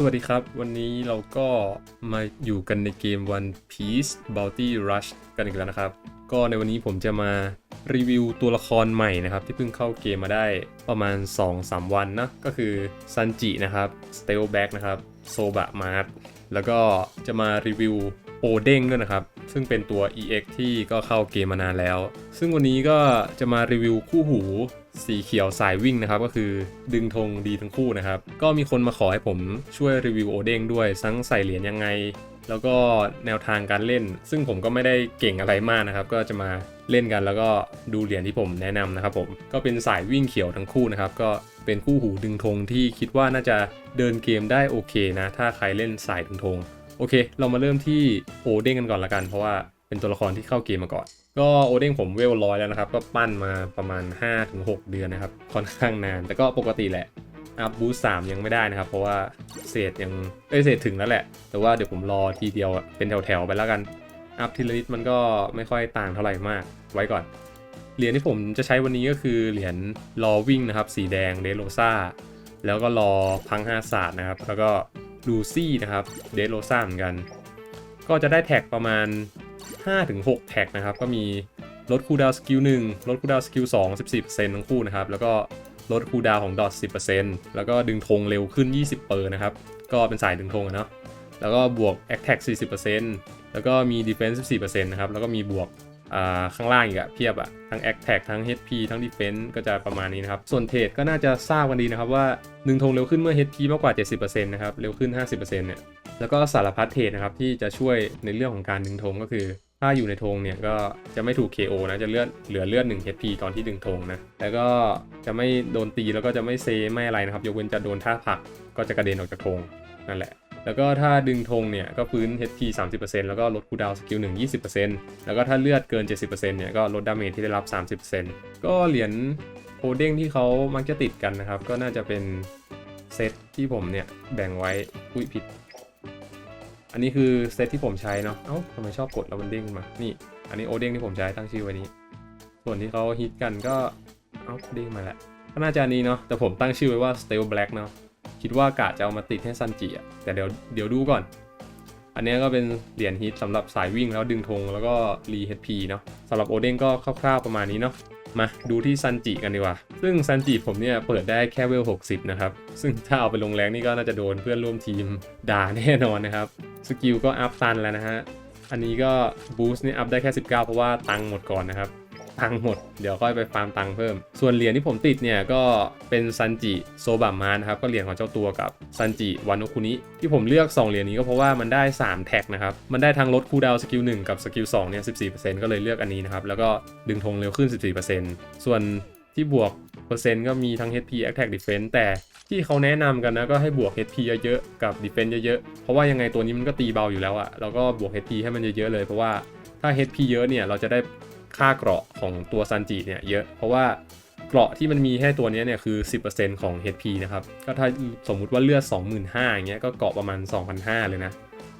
สวัสดีครับ วันนี้เราก็มาอยู่กันในเกม One Piece Bounty Rush กันอีกแล้วนะครับ ก็ในวันนี้ผมจะมารีวิวตัวละครใหม่นะครับ ที่เพิ่งเข้าเกมมาได้ประมาณ 2-3 วันนะ ก็คือซันจินะครับ s t e l b a c k นะครับโซบะมาร์แล้วก็จะมารีวิวโอเด้งด้วยนะครับ ซึ่งเป็นตัว EX ที่ก็เข้าเกมมานานแล้ว ซึ่งวันนี้ก็จะมารีวิวคู่หู สีเขียวสายวิ่งนะครับก็คือดึงธงดีทั้งคู่นะครับ ก็มีคนมาขอให้ผมช่วยรีวิวโอเด้งด้วยทั้งใส่เหรียญยังไง แล้วก็แนวทางการเล่น ซึ่งผมก็ไม่ได้เก่งอะไรมากนะครับ ก็จะมาเล่นกันแล้วก็ดูเหรียญที่ผมแนะนำนะครับผมก็เป็นสายวิ่งเขียวทั้งคู่นะครับ ก็เป็นคู่หูดึงธงที่คิดว่าน่าจะเดินเกมได้โอเคนะ ถ้าใครเล่นสายดึงธงโอเค เรามาเริ่มที่โอเด้งกันก่อนละกัน เพราะว่าเป็นตัวละครที่เข้าเกมมาก่อน ก็โอเด้งผมเวลร้อยแล้วนะครับ ก็ปั้นมาประมาณ 5-6 เดือนนะครับ ค่อนข้างนาน แต่ก็ปกติแหละอัพบูสสามยังไม่ได้นะครับ เพราะว่าเศษยังเอ้ยเศษถึงแล้วแหละ แต่ว่าเดี๋ยวผมรอทีเดียวเป็นแถวๆไปแล้วกันอัพทีละนิดมันก็ไม่ค่อยต่างเท่าไหร่มากไว้ก่อน เหรียญที่ผมจะใช้วันนี้ก็คือเหรียญรอวิ่งนะครับ สีแดงเดโรซ่าแล้วก็รอพังห้าศาสตร์นะครับ แล้วก็ลูซี่นะครับเดโรซ่าเหมือนกัน ก็จะได้แท็กประมาณ 5-6 แท็กนะครับ ก็มีลดคูดาวสกิล1ลดคูดาวสกิล2 14%ทั้งคู่นะครับ แล้วก็ลดคูดาวของดอท10%แล้วก็ดึงธงเร็วขึ้น 20เปอร์นะครับ ก็เป็นสายดึงธงอะเนาะแล้วก็บวก Attack 40%แล้วก็มี Defense 14%นะครับ แล้วก็มีบวกข้างล่างอีกอะเพียบอะทั้ง Attack ทั้ง HP ทั้ง Defense ก็จะประมาณนี้นะครับ ส่วนเทรดก็น่าจะทราบกันดีนะครับว่าดึงธงเร็วขึ้นเมื่อ HP มากกว่า 70%นะครับ เร็วขึ้น 50%เนี่ย แล้วก็สารพัดเทรดนะครับที่จะช่วยในเรื่องของการดึงธงก็คือ ถ้าอยู่ในธงเนี่ยก็จะไม่ถูก KO นะจะเลือดเหลือเลือด1 HP ตอนที่ดึงธงนะแล้วก็จะไม่โดนตีแล้วก็จะไม่เซไม่อะไรนะครับยกเว้นจะโดนท่าผักก็จะกระเด็นออกจากธงนั่นแหละแล้วก็ถ้าดึงธงเนี่ยก็ฟื้น HP 30%แล้วก็ลดคูดาวน์สกิล1 20%แล้วก็ถ้าเลือดเกิน 70%เนี่ยก็ลดดาเมจที่ได้รับ 30%ก็เหรียญโคเด้งที่เขามักจะติดกันนะครับ ก็น่าจะเป็นเซตที่ผมเนี่ยแบ่งไว้อุ้ยผิด อันนี้คือเซตที่ผมใช้เนาะ เอ้าทำไมชอบกดแล้วมันเด้งขึ้นมา นี่ อันนี้โอเด้งที่ผมใช้ตั้งชื่อไว้นี้ ส่วนที่เขาฮิตกันก็ เอ้าเด้งมาแล้วก็น่าจะอันนี้เนาะ แต่ผมตั้งชื่อไว้ว่า Steel Black เนาะ คิดว่ากะจะเอามาติดให้ซันจิอะแต่เดี๋ยวเดี๋ยวดูก่อน อันนี้ก็เป็นเหรียญฮิตสำหรับสายวิ่งแล้วดึงธงแล้วก็รี HP เนาะสำหรับโอเด้งก็คร่าวๆประมาณนี้เนาะมาดูที่ซันจิกันดีกว่า ซึ่งซันจิผมเนี่ยเปิดได้แค่เวล 60 นะครับ ซึ่งถ้าเอาไปลงแรงนี่ก็น่าจะโดนเพื่อนร่วมทีมด่าแน่นอนนะครับ สกิลก็อัพซันแล้วนะฮะ อันนี้ก็บูสต์นี่อัพได้แค่ 19 เพราะว่าตังค์หมดก่อนนะครับตังค์หมด เดี๋ยวค่อยไปฟาร์มตังค์เพิ่ม ส่วนเหรียญที่ผมติดเนี่ยก็เป็นซันจิโซบะมานะครับ ก็เหรียญของเจ้าตัวกับซันจิวานุคุนิที่ผมเลือก 2 เหรียญนี้ก็เพราะว่ามันได้ 3 แท็กนะครับ มันได้ทั้งลดคูดาวสกิล1กับสกิล2เนี่ย 14%ก็เลยเลือกอันนี้นะครับ แล้วก็ดึงธงเร็วขึ้น 14%ส่วนที่บวก เปอร์เซ็นต์ก็มีทั้ง HP Attack Defense แต่ที่เขาแนะนำกันนะก็ให้บวก HP เยอะๆกับ Defense เยอะๆ เพราะว่ายังไงตัวนี้มันก็ตีเบาอยู่แล้วอะแล้วก็บวก HP ให้มันเยอะๆเลย เพราะว่าถ้า HP เยอะเนี่ยเราจะได้ค่าเกราะของตัวซันจิเนี่ยเยอะ เพราะว่าเกราะที่มันมีแค่ตัวนี้เนี่ยคือ 10%ของ HP นะครับ ก็ถ้าสมมุติว่าเลือด 25,000อย่างเงี้ยก็เกาะประมาณ 2,500 เลยนะ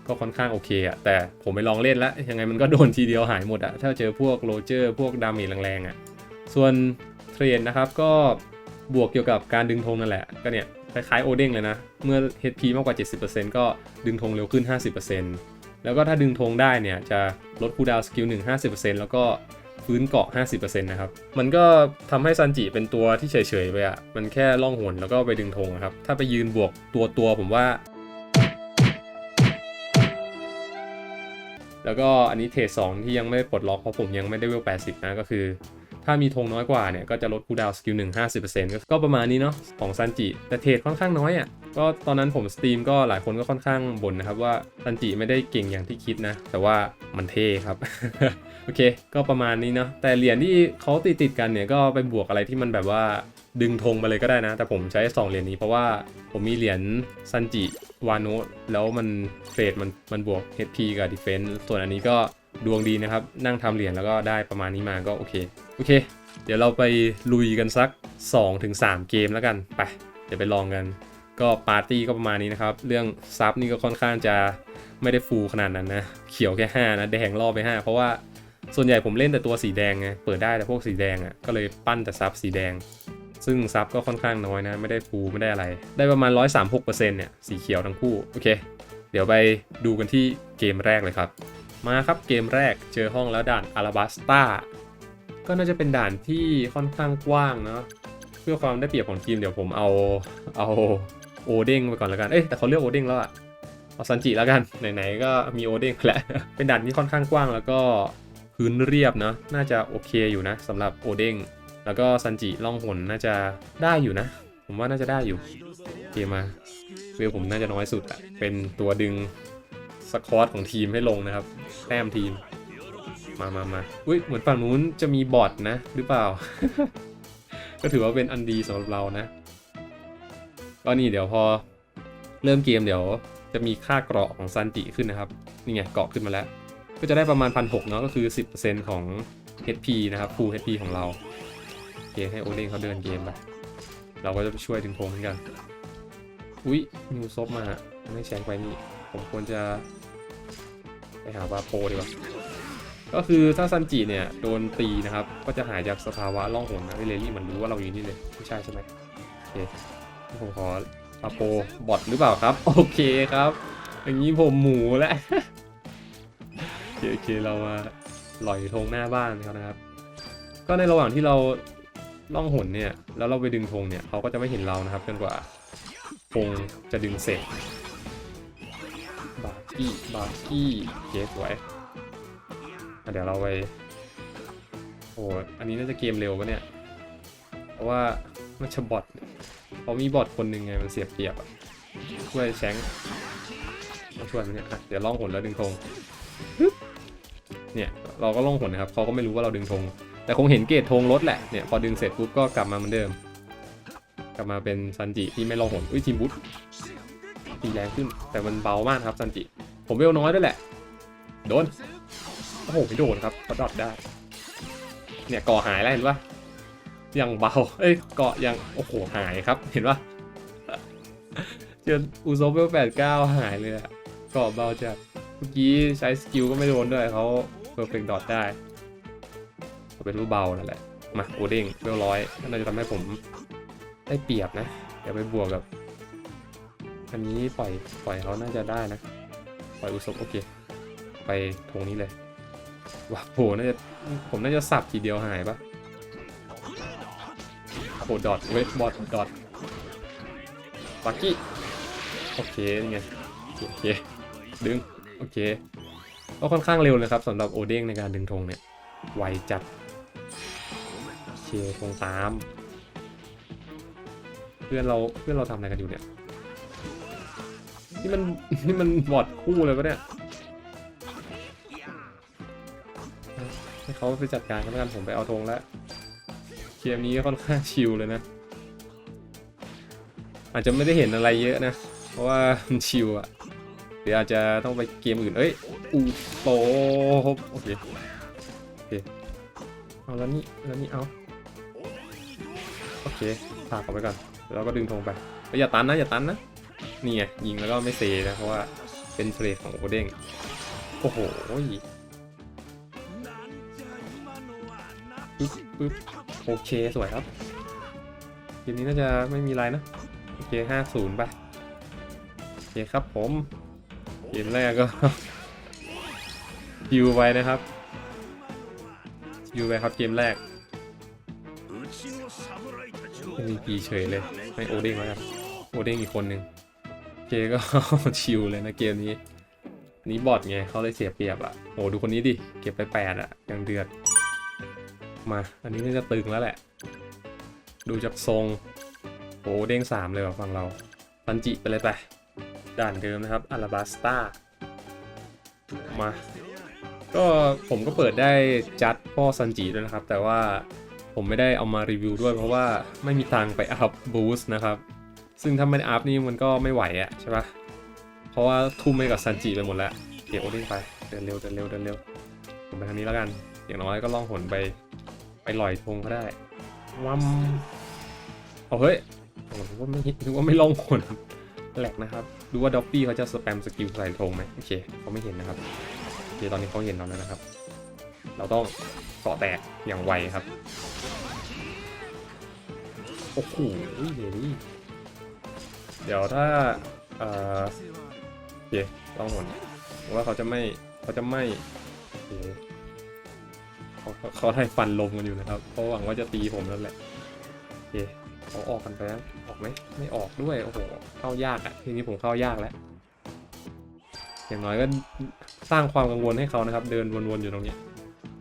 ก็ค่อนข้างโอเคอะแต่ผมไปลองเล่นแล้วยังไงมันก็โดนทีเดียวหายหมดอะถ้าเจอพวกโรเจอร์พวกดาเมจแรงๆอะส่วน เทรนนะครับ ก็บวกเกี่ยวกับการดึงธงนั่นแหละ ก็เนี่ยคล้ายๆโอเด้งเลยนะ เมื่อ HP มากกว่า 70%ก็ดึงธงเร็วขึ้น 50%แล้วก็ถ้าดึงธงได้เนี่ย จะลดคูดาวสกิลหน์สกิล1 50%แล้วก็ฟื้นเกาะ 50%นะครับ มันก็ทำให้ซันจิเป็นตัวที่เฉยๆไปอะมันแค่ล่องหนแล้วก็ไปดึงธงครับ ถ้าไปยืนบวกตัวตัวผมว่า แล้วก็อันนี้เทรดสองที่ยังไม่ปลดล็อกเพราะผมยังไม่ได้เวล80 นะก็คือ ถ้ามีธงน้อยกว่าเนี่ยก็จะลดคูดาวสกิลหน์สกิล1 50%ก็นต์ก็ประมาณนี้เนาะของซันจิแต่เทรดค่อนข้างน้อยอะ่ะก็ตอนนั้นผมสตรีมก็หลายคนก็ค่อนข้างบ่นนะครับว่าซันจิไม่ได้เก่งอย่างที่คิดนะ แต่ว่ามันเท่ครับ โอเค ก็ประมาณนี้เนาะแต่เหรียญที่เขาติดติดกันเนี่ยก็ไปบวกอะไรที่มันแบบว่าดึงธงไปเลยก็ได้นะ แต่ผมใช้ 2 เหรียญนี้เพราะว่าผมมีเหรียญซันจิวาโนะแล้วมันเทรดมันมันบวก HP กับ Defense ส่วนอันนี้ก็ ดวงดีนะครับ นั่งทำเหรียญแล้วก็ได้ประมาณนี้มาก็โอเค โอเค เดี๋ยวเราไปลุยกันสัก 2-3 เกมแล้วกัน ไป เดี๋ยวไปลองกัน ก็ปาร์ตี้ก็ประมาณนี้นะครับ เรื่องซับนี่ก็ค่อนข้างจะไม่ได้ฟูลขนาดนั้นนะ เขียวแค่ 5 นะ แดงล่อไป 5 เพราะว่าส่วนใหญ่ผมเล่นแต่ตัวสีแดงไง เปิดได้แต่พวกสีแดงอะ่ะ ก็เลยปั้นแต่ซับสีแดง ซึ่งซับก็ค่อนข้างน้อยนะ ไม่ได้ฟูไม่ได้อะไร ได้ประมาณ 136%เนี่ย สีเขียวทั้งคู่ โอเค เดี๋ยวไปดูกันที่เกมแรกเลยครับ มาครับเกมแรกเจอห้องแล้วด่านอาราบัสตาก็น่าจะเป็นด่านที่ค่อนข้างกว้างเนาะเพื่อความได้เปรียบของทีมเดี๋ยวผมเอาเอาโอเด้งไปก่อนแล้วกัน เอ้ยแต่เขาเลือกโอเด้งแล้วอะเอาซันจิแล้วกันไหนๆก็มีโอเด้งแหล้วเป็นด่านที่ค่อนข้างกว้างแล้วก็พื้นเรียบเนาะน่าจะโอเคอยู่นะสำหรับโอเด้งแล้วก็ซันจิล่องหนน่าจะได้อยู่นะ ผมว่าน่าจะได้อยู่เกมมาเวลผมน่าจะน้อยสุดอะเป็นตัวดึง สควอตของทีมให้ลงนะครับ แต้มทีม มามามาอุ้ยเหมือนฝั่งนู้นจะมีบอทนะ หรือเปล่า ก็ถือว่าเป็นอันดีสำหรับเรานะ ก็นี่เดี๋ยวพอเริ่มเกมเดี๋ยวจะมีค่าเกราะของซันจิขึ้นนะครับ นี่ไงเกราะขึ้นมาแล้ว ก็จะได้ประมาณพันหกเนาะก็คือ 10%ของ HP นะครับ full HP ของเราโอเคให้โอเด้งเขาเดินเกมไปเราก็จะไปช่วยดึงธงเหมือนกัน อุ้ยนิวซบมาไม่แชงไปนี่ ผมควรจะ หาบาโปดีกว่าก็คือถ้าซันจิเนี่ยโดนตีนะครับ ก็จะหายจากสภาวะล่องหนนะไอเลลี่มันรู้ว่าเราอยู่นี่เลยไม่ใช่ใช่ไหมโอเคผมขอบาโปบอทหรือเปล่าครับ โอเคครับ อย่างนี้ผมหมูแล้วโอเคเรามาลอยธงหน้าบ้านเขานะครับ ก็ในระหว่างที่เราล่องหนเนี่ยแล้วเราไปดึงธงเนี่ยเขาก็จะไม่เห็นเรานะครับจนกว่าธงจะดึงเสร็จ กี้บาร์กี้เก๋สวยเดี๋ยวเราไปโอ้อันนี้น่าจะเกมเร็วปะเนี่ย เพราะว่ามันจะบอทเขามีบอทคนหนึ่งไงมันเสียเปรียบอะช่วยแชงมาช่วยมันเนี่ยเดี๋ยวล่องหนแล้วดึงธงเนี่ยเราก็ล่องหนนะครับเขาก็ไม่รู้ว่าเราดึงธงแต่คงเห็นเกตธงลดแหละเนี่ยพอดึงเสร็จปุ๊บก็กลับมาเหมือนเดิม กลับมาเป็นซันจิที่ไม่ล่องหนอุ้ยทีมบุ๊ตีแรงขึ้นแต่มันเบามากครับซันจิ ผมเวลน้อยด้วยแหละ โดน โอ้โหไม่โดนครับเขาดรอปได้ เนี่ยเกาะหายแล้วเห็นปะยังเบา เอ้ยเกาะยัง โอ้โห หายครับ เห็นปะเจออูโซเวลแปดเก้าหายเลยอะเกาะเบาจัดเมื่อกี้ใช้สกิลก็ไม่โดนด้วยเขาเพอร์เฟกต์ดอทได้เป็นรูปเบานั่นแหละ มาโอเด้งเวลร้อยน่าจะทำให้ผมได้เปรียบนะ เดี๋ยวไปบวกกับ อันนี้ปล่อยปล่อยเขาน่าจะได้นะ ปล่อยอุศบโอเค ไปทงนี้เลยว้าโหน่าจะผมน่าจะสับทีเดียวหายปะโหดอทเวทบอทดอทปักกี้โอเคนี่ไงโอเคดึงโอเคก็ค่อนข้างเร็วเลยครับสำหรับโอเด้งในการดึงธงเนี่ยไวจัดโอเคธงตาม เพื่อนเราเพื่อนเราทำอะไรกันอยู่เนี่ย นี่มันนี่มันบอดคู่เลยปะเนี่ยให้เขาไปจัดการกันแล้วกันผมไปเอาธงแล้วเกมนี้ค่อนข้างชิลเลยนะ อาจจะไม่ได้เห็นอะไรเยอะนะ เพราะว่ามันชิลอะเดี๋ยวอาจจะต้องไปเกมอื่น เอ้ยอูโตโอเคโอเคเอาแล้วนี่แล้วนี่เอาโอเคพากออกไปก่อนแล้วก็ดึงธงไปอย่าตันนะอย่าตันนะ นี่ไงยิงแล้วก็ไม่เซนะเพราะว่าเป็นเทรดของโอเด้งโอ้โหปึ๊บปึ๊บโอเคสวยครับเกมนี้น่าจะไม่มีอะไรนะโอเคห้าศูนย์ไปโอเคครับผมเกมแรกก็ยูไปนะครับยูไปครับเกมแรก MVP เฉยเลยให้โอเด้งแล้วกันโอเด้งอีกคนหนึ่ง เคก็ ชิลเลยนะเกมนี้นี้บอทไงเขาเลยเสียเปรียบอะโอ้ดูคนนี้ดิ เก็บไปแปดอะยังเดือด มา อันนี้น่าจะตึงแล้วแหละ ดูจากทรงโอ้เด้งสามเลยว่ะฝั่งเราซันจิไปเลยไป ด่านเดิมนะครับอาราบาสตามา ก็ผมก็เปิดได้จัดพ่อซันจิด้วยนะครับ แต่ว่าผมไม่ได้เอามารีวิวด้วยเพราะว่าไม่มีตังไปอัพบูสต์นะครับ ซึ่งถ้าไม่ได้อัพนี่มันก็ไม่ไหวอะใช่ปะเพราะว่าทุ่มไปกับซันจิไปหมดแล้วเดี๋ยวโอเด้งไปเดินเร็วเดินเร็วเดินเร็วผมไปทางนี้แล้วกัน อย่างน้อยก็ล่องหนไปไปลอยธงก็ได้วัมเอาเฮ้ยโอ้โหนึกว่าไม่นึกว่าไม่ล่องหนแหลกนะครับ ดูว่าด็อปปี้เขาจะสแปมสกิลใส่ธงไหมโอเคเขาไม่เห็นนะครับโอเคตอนนี้เขาเห็นเราแล้วนะครับ เราต้องเกาะแตกอย่างไวครับโอโอ้โหเดลี่ เดี๋ยวถ้าเอ่อโอเคลองหมดว่าเขาจะไม่เขาจะไม่เคเขาเขาเขาให้ฟันลมกันอยู่นะครับเพราหวังว่าจะตีผมนั่นแหละโอเคเขาออกกันไปแล้วออกไหมไม่ออกด้วยโอ้โหเข้ายากอะทีนี้ผมเข้ายากแล้วอย่างน้อยก็สร้างความกังวลให้เขานะครับ เดินวนๆอยู่ตรงนี้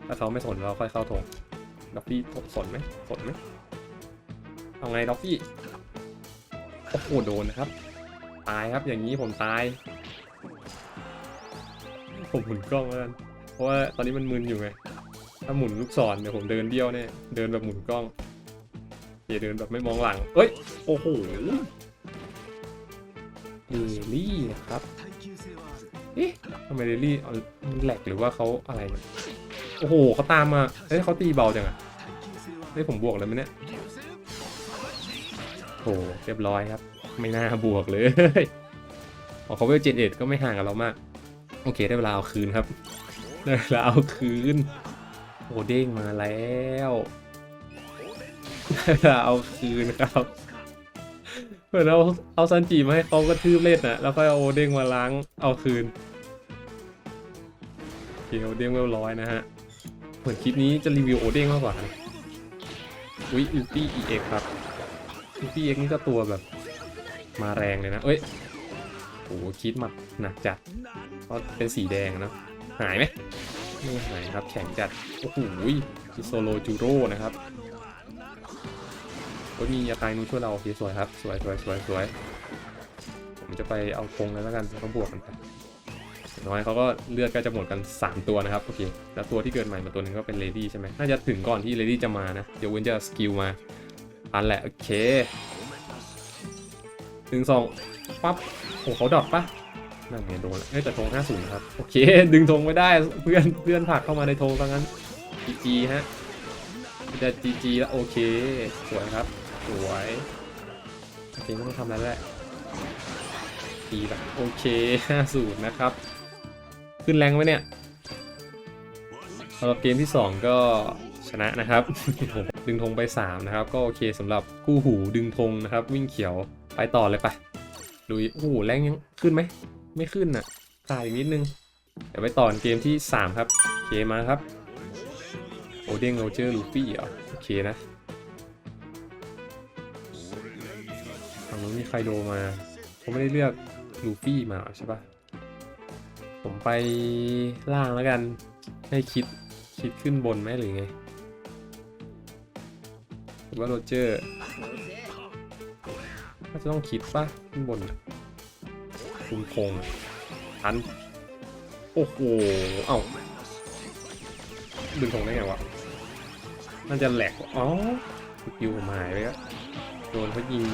ถ้าเขาไม่สนเราค่อยเข้าธงด็อกฟี่สนไหมสนไหมเอาไงด็อกฟี่ โอ้โหโดนนะครับ ตายครับอย่างนี้ผมตาย ผมหมุนกล้องแล้วกันเพราะว่าตอนนี้มันมึนอยู่ไง ถ้าหมุนลูกศรเดี๋ยวผมเดินเบี้ยวเนี่ยเดินแบบหมุนกล้องอย่าเดินแบบไม่มองหลัง เอ้ย โอ้โหเดลี่นะครับ เอ๊ะทำไมเดลี่เอามันแหลกหรือว่าเขาอะไร โอ้โหเขาตามมาเอ้ยเขาตีเบาจังอะเฮ้ยผมบวกเลยไหมเนี่ย โอ้โหเรียบร้อยครับ ไม่น่าบวกเลยอ๋อเขาเวลเจ็ดเอ็ดก็ไม่ห่างกับเรามาก โอเคได้เวลาเอาคืนครับ ได้เวลาเอาคืน โอ้เด้งมาแล้วได้เวลาเอาคืนครับเหมือนเอาเอาซันจิมาให้เขาก็ทืบเล่นนะแล้วก็เอาโอเด้งมาล้างเอาคืนโอเคโอเด้งเวลร้อยนะฮะเหมือนคลิปนี้จะรีวิวโอเด้งมากกว่าอุ้ยอูปี้อีเอ็กครับ อูปี้เอ็กนี่ก็ตัวแบบ มาแรงเลยนะ เอ้ยโอ้โหคิดหมัดหนักจัดเพราะเป็นสีแดงนะหายไหมไม่หายครับแข็งจัด โอ้โหชิโซโลจูโร่นะครับโอ้ยมียาตายนูช่วยเราโอเคสวยครับ สวยสวยสวยสวยผมจะไปเอาธงเลยแล้วกันแล้วบวกกันไปน้อยเขาก็เลือดก็จะหมดกัน 3 ตัวนะครับโอเคแล้วตัวที่เกิดใหม่มาตัวหนึงก็เป็นเลดี้ใช่ไหมน่าจะถึงก่อนที่เลดี้จะมานะเดี๋ยวเว้นจะสกิลมา อันแหละ โอเคหนึ่งสองปั๊บโอ้เขาดรอปปะนั่นไงโดนแล้วเอ้ยแต่ธง50ครับ โอเค ดึงธงไม่ได้เพื่อนเพื่อนผลักเข้ามาในธงซะงั้นจีจีฮะจะจีจีแล้วโอเค สวยครับ สวยโอเคไม่ต้องทำอะไรแล้วแหละตีแบบโอเค50นะครับ ขึ้นแรงไหมเนี่ยสำหรับเกมที่ 2 ก็ ชนะนะครับ ดึงธงไป 3 นะครับ ก็โอเคสำหรับคู่หูดึงธงนะครับ วิ่งเขียวไปต่อเลยไปลุยโอ้โหแรงยังขึ้นไหม ไม่ขึ้นอะขาดอีกนิดนึง เดี๋ยวไปต่อเกมที่ 3 ครับเกมมาครับโอเด้งโรเจอร์ลูฟี่เหรอโอเคนะฝั่งนู้นมีใครโดมาผมไม่ได้เลือกลูฟี่มาใช่ปะผมไปล่างแล้วกัน ให้คิดคิดขึ้นบนไหมหรือไง หรือว่าโรเจอร์น่าจะต้องคิดป่ะขึ้นบนคุณคงทัน โอ้โห เอ้าดึงธงได้ไงวะน่าจะแหลกอ๋อสกิลผมหายไปแล้วโดนเขายิง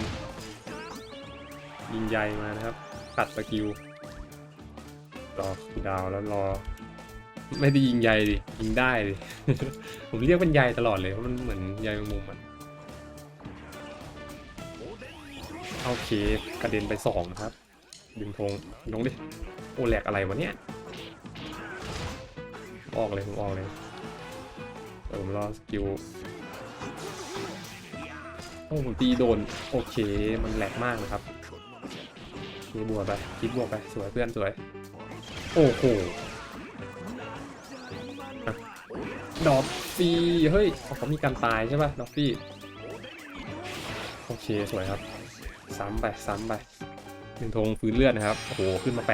ยิงใยมานะครับ ตัดสกิลรอคูดาวแล้วรอ ไม่ได้ยิงใยดิ ยิงได้ดิ ผมเรียกเป็นใยตลอดเลย เพราะมันเหมือนใยแมงมุมมั โอเค กระเด็นไปสองครับ ดึงธงลงดิ โอแหลกอะไรวะเนี่ย ออกเลยผมออกเลยเดี๋ยวผมรอสกิลโอ้ผมตีโดน โอเค มันแหลกมากนะครับมีบวกไปคิดบวกไปสวยเพื่อนสวย โอ้โหดอกฟีเฮ้ยเขามีการตายใช่ป่ะดอกฟี่โอเค สวยครับ ซ้ำไปซ้ำไปหนึ่งธงฟื้นเลือดนะครับ โอ้โห ขึ้นมา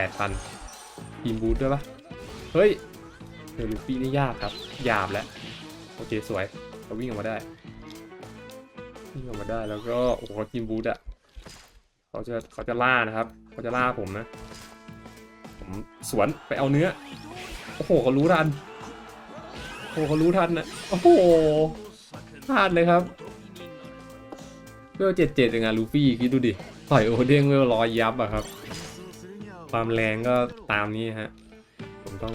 8,000ทีมบูทด้วยปะเฮ้ยเดลูฟี่นี่ยากครับหยาบแล้ว โอเคสวยเขาวิ่งออกมาได้ วิ่งออกมาได้แล้วก็ โอ้โหทีมบูทอะเขาจะเขาจะล่านะครับ เขาจะล่าผมนะ ผมสวนไปเอาเนื้อ โอ้โหเขารู้ทัน โอ้โหเขารู้ทันนะ โอ้โหพลาดเลยครับ เวลเจ็ดเจ็ดยังไงลูฟี่คิดดูดิต่อยโอเด้งเวลร้อยยับอะครับ ความแรงก็ตามนี้ฮะ ผมต้อง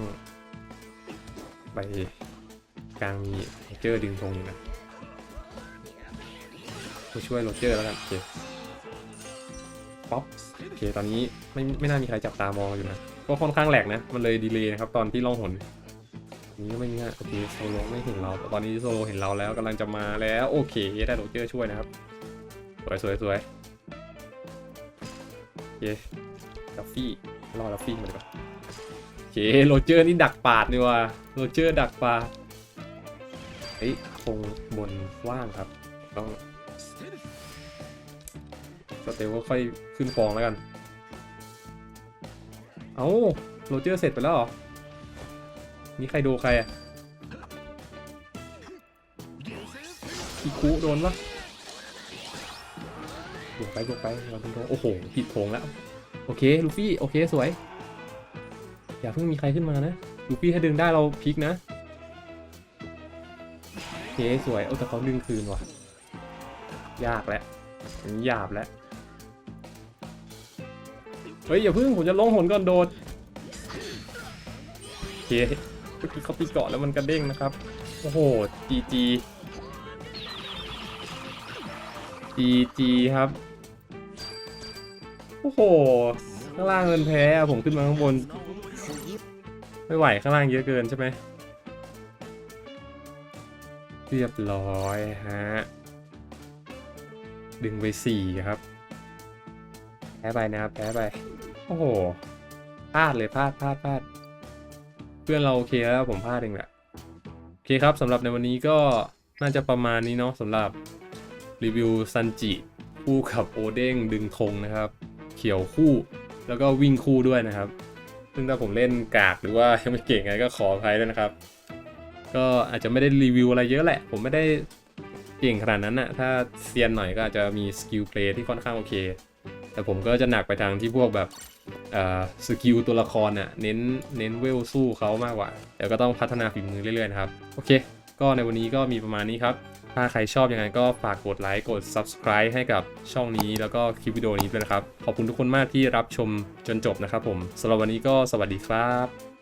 ไปกลางมีโรเจอร์ดึงธงอยู่นะไปช่วยโรเจอร์แล้วกันโอเคป๊อปโอเคตอนนี้ไม่ไม่น่ามีใครจับตามองอยู่นะก็ค่อนข้างแหลกนะ มันเลยดีเลยนะครับตอนที่ล่องหนนี้ก็ไม่ง่ายโอเคโซโลไม่เห็นเราแต่ตอนนี้โซโลเห็นเราแล้วกำลังจะมาแล้ว โอเคได้โรเจอร์ช่วยนะครับ สวยสวยสวยโอเคลัฟฟี่รอลัฟฟี่มาดีกว่าโอเคโรเจอร์นี่ดักปาดนี่ว่ะโรเจอร์ดักปาดเฮ้ยคงบนว่างครับ ต้องสเตลก็ค่อยขึ้นฟองแล้วกัน เอ้าโรเจอร์เสร็จไปแล้วหรอ นี่ใครดูใครอะอีคุโดนปะ ไปบวกไปเราเป็นโทงโอ้โหผิดโถงแล้วโอเคลูฟี่โอเคสวย อย่าเพิ่งมีใครขึ้นมานะลูฟี่ถ้าดึงได้เราพลิกนะโอเคสวยเอาแต่เขาดึงคืนว่ะ ยากแล้วยางนี้หยาบแล้วเฮ้ยอย่าเพิ่งผมจะลงหนก่อนโดดโอเคเมื่อกี้เขาตีเกาะแล้วมันกระเด้งนะครับ โอ้โห GG GG ครับ โอ้โห ข้างล่างเงินแพ้อะผมขึ้นมาข้างบน ไม่ไหวข้างล่างเยอะเกินใช่ไหม เรียบร้อยฮะ ดึงไปสี่ครับ แพ้ไปนะครับ แพ้ไป โอ้โห พลาดเลยพลาดพลาดพลาด เพื่อนเราโอเคแล้วผมพลาดเองแหละโอเคครับสำหรับในวันนี้ก็น่าจะประมาณนี้เนาะสำหรับรีวิวซันจิคู่กับโอเด้งดึงธงนะครับ เขียวคู่ แล้วก็วิ่งคู่ด้วยนะครับ ซึ่งถ้าผมเล่นกากหรือว่ายังไม่เก่งไงก็ขออภัยด้วยนะครับ ก็อาจจะไม่ได้รีวิวอะไรเยอะแหละ ผมไม่ได้เก่งขนาดนั้นนะถ้าเซียนหน่อยก็อาจจะมีสกิลเพลย์ที่ค่อนข้างโอเค แต่ผมก็จะหนักไปทางที่พวกแบบสกิลตัวละครน่ะเน้นเน้นเวลสู้เขามากกว่า เดี๋ยวก็ต้องพัฒนาฝีมือเรื่อยๆนะครับ โอเค ก็ในวันนี้ก็มีประมาณนี้ครับ ถ้าใครชอบยังไงก็ฝากกดไลค์กด Subscribe ให้กับช่องนี้แล้วก็คลิปวิดีโอนี้ด้วยนะครับ ขอบคุณทุกคนมากที่รับชมจนจบนะครับผมสำหรับวันนี้ก็สวัสดีครับ